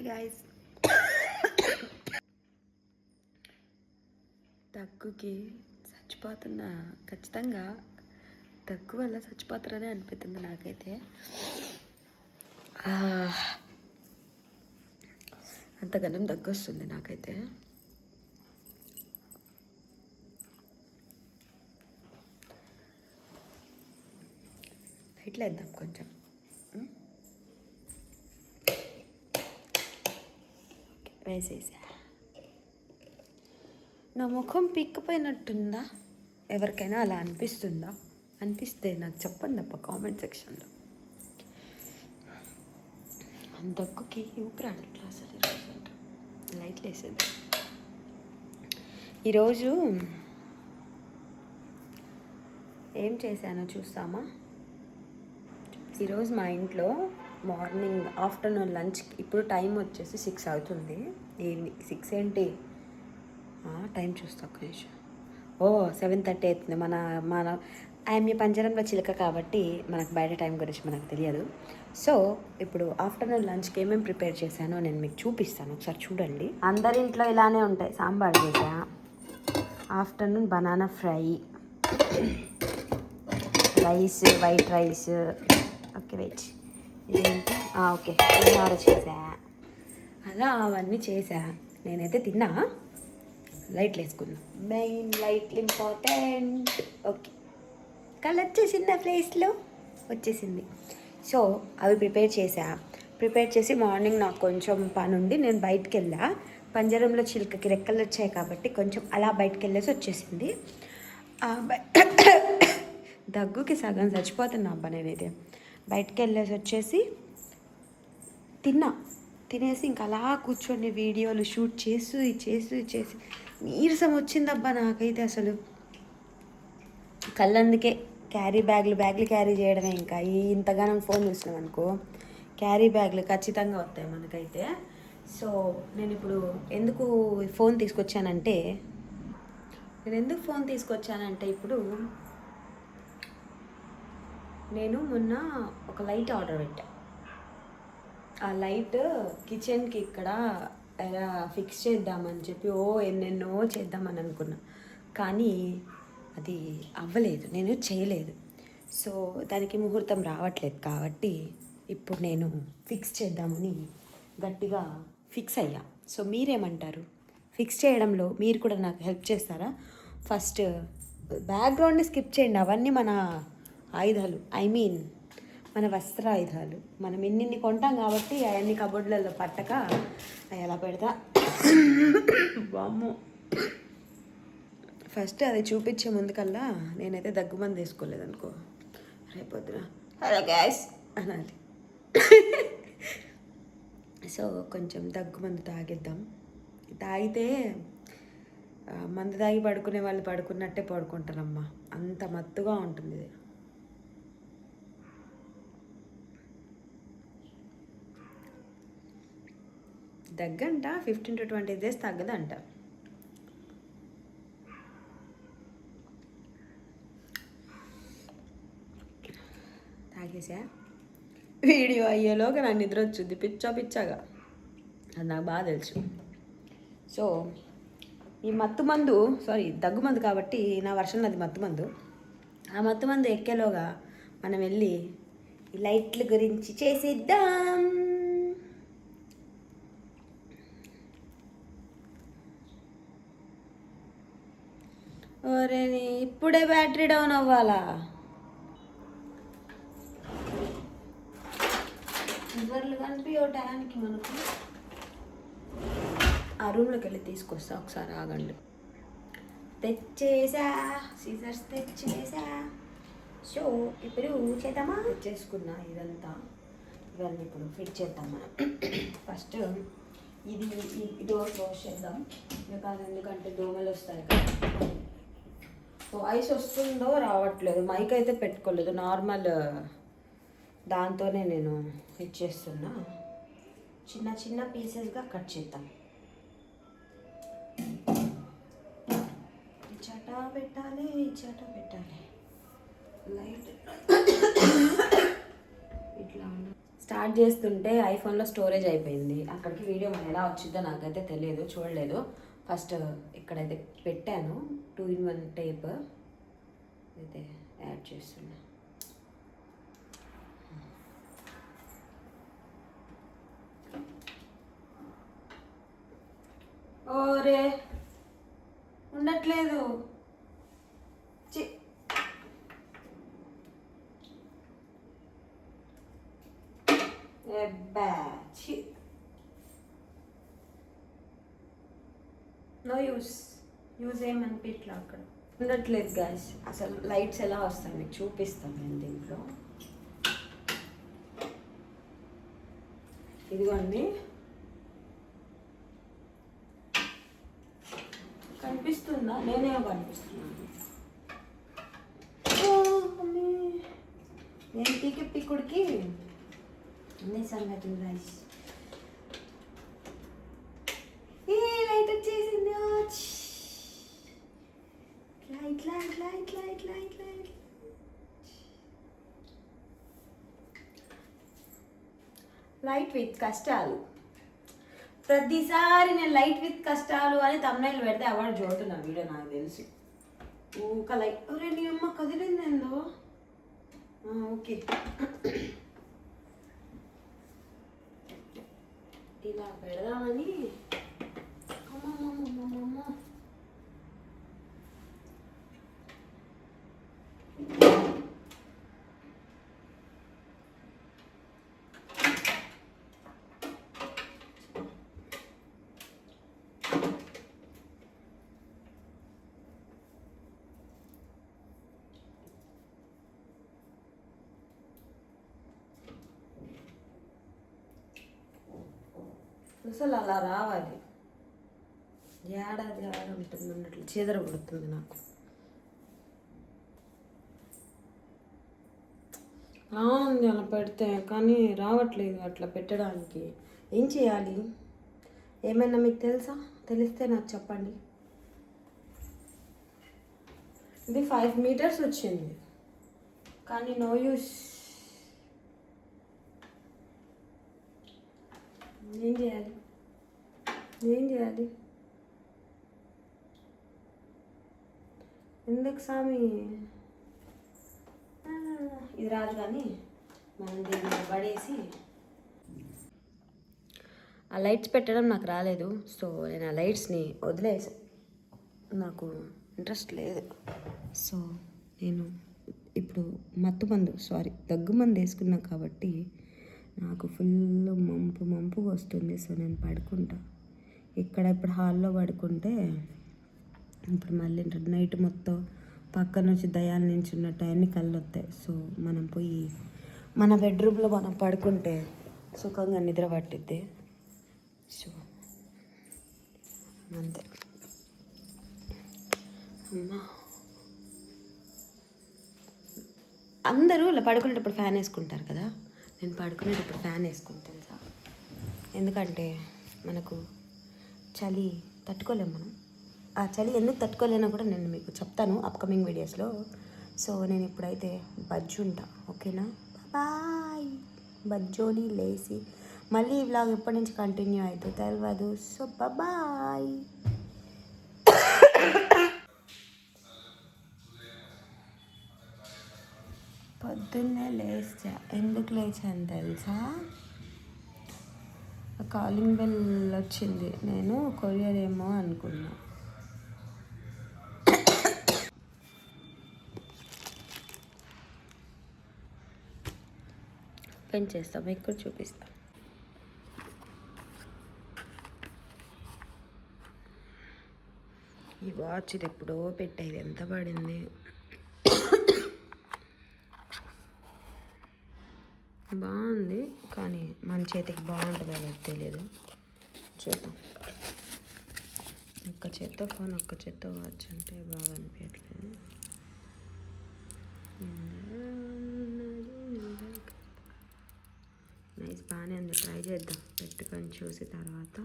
Hi guys దగ్గుకి చచ్చిపోతున్న. ఖచ్చితంగా దగ్గు వల్ల చచ్చిపోతారని అనిపిస్తుంది నాకైతే. ఆ, అంతగానం దగ్గు వస్తుంది నాకైతే. లైట్లు వేద్దాం కొంచెం. వేసేసా. నా ముఖం పీక్కపోయినట్టుందా? ఎవరికైనా అలా అనిపిస్తుందా? అనిపిస్తే నాకు చెప్పండి అప్ప కామెంట్ సెక్షన్లో దగ్గుకి ఊపిరాడట్లా అసలు లైట్లు వేసేది ఈరోజు ఏం చేశానో చూస్తామా? ఈరోజు మా ఇంట్లో మార్నింగ్ ఆఫ్టర్నూన్ లంచ్ ఇప్పుడు టైం వచ్చేసి సిక్స్ అవుతుంది. ఈవినింగ్ సిక్స్ ఏంటి? టైం చూస్తా ఒక్క నిమిషం. ఓ సెవెన్ థర్టీ అవుతుంది. మన మన ఐఎమ్ మీ పంజరంలో చిలక కాబట్టి మనకు బయట టైం గురించి మనకు తెలియదు. సో ఇప్పుడు ఆఫ్టర్నూన్ లంచ్కి ఏమేమి ప్రిపేర్ చేశానో నేను మీకు చూపిస్తాను. ఒకసారి చూడండి. అందరి ఇంట్లో ఇలానే ఉంటాయి. సాంబార్ చేసా afternoon banana fry. Rice white rice. Okay wait ఇదేంటి? ఓకే. పులిహోర చేసా అలా అవన్నీ చేసా నేనైతే తిన్నా. లైట్లు వేసుకుందాం మెయిన్ లైట్లు ఇంపార్టెంట్ ఓకే కలర్ వచ్చేసింది ఆ ప్లేస్లో? వచ్చేసింది. సో అవి ప్రిపేర్ చేసా ప్రిపేర్ చేసి మార్నింగ్ నాకు కొంచెం పని ఉండి నేను బయటికి వెళ్ళా పంజరంలో చిలుకకి రెక్కలు వచ్చాయి కాబట్టి కొంచెం అలా బయటికి వెళ్ళేసి వచ్చేసింది దగ్గుకి సగం చచ్చిపోతున్నా అబ్బా నేనైతే. బయటికి వెళ్ళేసి వచ్చేసి తిన్నా. తినేసి ఇంకా అలా కూర్చొని వీడియోలు షూట్ చేస్తూ ఇది చేస్తూ ఇది చేసి నీరసం వచ్చిందబ్బా నాకైతే అసలు. కళ్ళందుకే క్యారీ బ్యాగ్లు బ్యాగ్లు క్యారీ చేయడమే ఇంకా. ఈ ఇంతగానం ఫోన్ చూసినాం అనుకో క్యారీ బ్యాగ్లు ఖచ్చితంగా వస్తాయి మనకైతే. సో నేను ఇప్పుడు ఎందుకు ఫోన్ తీసుకొచ్చానంటే నేను ఎందుకు ఫోన్ తీసుకొచ్చానంటే ఇప్పుడు నేను మొన్న ఒక లైట్ ఆర్డర్ పెట్టా. ఆ లైట్ కిచెన్కి ఇక్కడ ఎలా ఫిక్స్ చేద్దామని చెప్పి ఓ ఎన్నెన్నో చేద్దామని అనుకున్నా. కానీ అది అవ్వలేదు నేను చేయలేదు. సో దానికి ముహూర్తం రావట్లేదు కాబట్టి ఇప్పుడు నేను ఫిక్స్ చేద్దామని గట్టిగా ఫిక్స్ అయ్యా. సో మీరేమంటారు? ఫిక్స్ చేయడంలో మీరు కూడా నాకు హెల్ప్ చేస్తారా? ఫస్ట్ బ్యాక్గ్రౌండ్ని స్కిప్ చేయండి అవన్నీ మన ఆయుధాలు. ఐ మీన్ మన వస్త్ర ఆయుధాలు. మనం ఎన్నిన్ని కొంటాం కాబట్టి అవన్నీ కబోర్డ్లలో పట్టక అవి ఎలా పెడతా. వామ్మో. ఫస్ట్ అది చూపించే ముందుకల్లా నేనైతే దగ్గుమంది వేసుకోలేదు అనుకో రేపొద్దున హలో గ్యాస్ అనాలి. సో కొంచెం దగ్గుమందు తాగిద్దాం. తాగితే మందు తాగి పడుకునే వాళ్ళు పడుకున్నట్టే పడుకుంటారమ్మా. అంత మత్తుగా ఉంటుంది. ఇది దగ్గంట ఫిఫ్టీన్ టు ట్వంటీ డేస్ తగ్గదంట. తాగేసా? వీడియో అయ్యేలోగా నాకు నిద్ర వచ్చింది పిచ్చా పిచ్చాగా. అది నాకు బాగా తెలుసు. సో ఈ మత్తు మందు సారీ దగ్గు మందు కాబట్టి నా వర్షంలో అది మత్తు మందు. ఆ మత్తు మందు ఎక్కేలోగా మనం వెళ్ళి ఈ లైట్ల గురించి చేసేద్దాం. ఓరే నీ ఇప్పుడే బ్యాటరీ డౌన్ అవ్వాలా? ఎవరు కనిపించడానికి మనకు. ఆ రూమ్లోకి వెళ్ళి తీసుకొస్తా ఒకసారి ఆగండి. తెచ్చేసా సీజర్స్ తెచ్చేసా. సో ఇప్పుడు చేద్దామా? తెచ్చేసుకున్నా ఇదంతా. ఇవన్నీ ఇప్పుడు ఫిట్ చేద్దాం మనం. ఫస్ట్ ఇది ఈ డోర్ క్లోజ్ చేద్దాం. ఎందుకంటే దోమలు వస్తాయి కదా. వాయిస్ వస్తుందో రావట్లేదు. మైక్ అయితే పెట్టుకోలేదు. నార్మల్ దాంతోనే నేను ఇచ్చేస్తున్నా చిన్న చిన్న పీసెస్గా కట్ చేద్దాం. చటా పెట్టాలి ఇచ్చట పెట్టాలి. లైట్. ఇట్లా స్టార్ట్ చేస్తుంటే ఐఫోన్లో స్టోరేజ్ అయిపోయింది. అక్కడికి వీడియో మన ఎలా వచ్చిందో నాకైతే తెలియదు చూడలేదు. ఫస్ట్ ఇక్కడైతే పెట్టాను టూ ఇన్ వన్ టేప్ అయితే యాడ్ చేస్తున్నా. ఓరే ఉండట్లేదు. చి. నో యూస్ యూజ్ ఏమనిపించట్లా అక్కడ ఉండట్లేదు గ్యాస్ అసలు లైట్స్ ఎలా వస్తాయి మీకు చూపిస్తాను నేను దీంట్లో. ఇదిగోండి. కనిపిస్తుందా? నేనే కనిపిస్తున్నాను. నేను పీకి పిక్కుడికి అన్ని సంగతులు rice light light light light light light light with కష్టాలు. ప్రతిసారి నేను లైట్ విత్ కష్టాలు అని తమ్నైల్ పెడితే అవార్డు చూడుతున్నా వీడియో నాకు తెలిసి. ఊక లైట్ ఒరే నీ అమ్మ కదిలింది ఏందో? ఓకే. ఇలా పెడదామని అసలు అలా రావాలి. ఏడాది ఆడ ఉంటుంది అన్నట్లు చీదర పడుతుంది నాకు. రాంది అలా పెడితే కానీ రావట్లేదు అట్లా పెట్టడానికి. ఏం చేయాలి? ఏమైనా మీకు తెలుసా? తెలిస్తే నాకు చెప్పండి. ఇది ఫైవ్ మీటర్స్ వచ్చింది. కానీ నో యూస్ ఏం చేయాలి? ఏం చేయాలి ఎందుకు స్వామి ఇది రాదు కానీ మనం దీన్ని పడేసి ఆ లైట్స్ పెట్టడం నాకు రాలేదు. సో నేను ఆ లైట్స్ని వదిలేసి. నాకు ఇంట్రెస్ట్ లేదు. సో నేను ఇప్పుడు మత్తు మందు సారీ దగ్గు మందు వేసుకున్నా కాబట్టి నాకు ఫుల్ మంపు మంపుగా వస్తుంది. సో నేను పడుకుంటా. ఇక్కడ ఇప్పుడు హాల్లో పడుకుంటే ఇప్పుడు మళ్ళీ నైట్ మొత్తం పక్క నుంచి దయాల నుంచి ఉన్నట్టు అన్ని కళ్ళు వస్తాయి సో మనం పోయి మన బెడ్రూమ్లో మనం పడుకుంటే సుఖంగా నిద్ర పట్టిద్ది. సో అంతే. అమ్మా. అందరూ ఇలా పడుకునేటప్పుడు ఫ్యాన్ వేసుకుంటారు కదా? నేను పడుకునేటప్పుడు ఫ్యాన్ వేసుకుంటాను తెలుసా ఎందుకంటే మనకు చలి తట్టుకోలేము మనం. ఆ చలి ఎందుకు తట్టుకోలేనో కూడా నేను మీకు చెప్తాను అప్కమింగ్ వీడియోస్లో సో నేను ఇప్పుడైతే బజ్జుంటా ఓకేనా? బాయ్. బజ్జోని లేసి మళ్ళీ ఈ వ్లాగ్ ఎప్పటి నుంచి కంటిన్యూ అవుతుందో తెలియదు సో బాయ్. పొద్దున్నే లేచా. ఎందుకు లేచాను తెలుసా? కాలింగ్ బెల్ వచ్చింది. నేను కొరియర్ ఏమో అనుకున్నా. పెంచేస్తాం ఎక్కువ చూపిస్తాం. ఈ వాచ్ ఇది ఎప్పుడో పెట్టేది. ఎంత పడింది? బాగుంది కానీ మన చేతికి బాగుంటుందో లేదో తెలియదు చూద్దాం. ఒక్క చేత్తో ఫోన్ ఒక్క చేత్తో వాచ్ అంటే బాగా అనిపించట్లేదు. నైస్ బాగానే ఉంది. ట్రై చేద్దాం. పెట్టుకొని చూసి తర్వాత.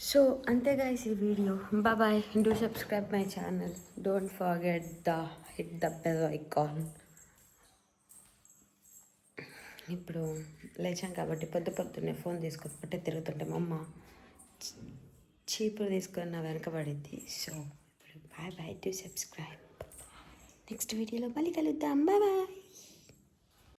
సో అంతే గైస్ ఈ వీడియో. బాబాయ్ do subscribe my channel don't forget the hit the bell icon ఇప్పుడు లేచాం కాబట్టి పొద్దు పొద్దున్నే ఫోన్ తీసుకొని పట్టే తిరుగుతుంటే మా అమ్మ చీపులు చీపురు తీసుకొని నా వెనక పడింది. సో ఇప్పుడు bye bye to subscribe next వీడియోలో మళ్ళీ కలుద్దాం. Bye bye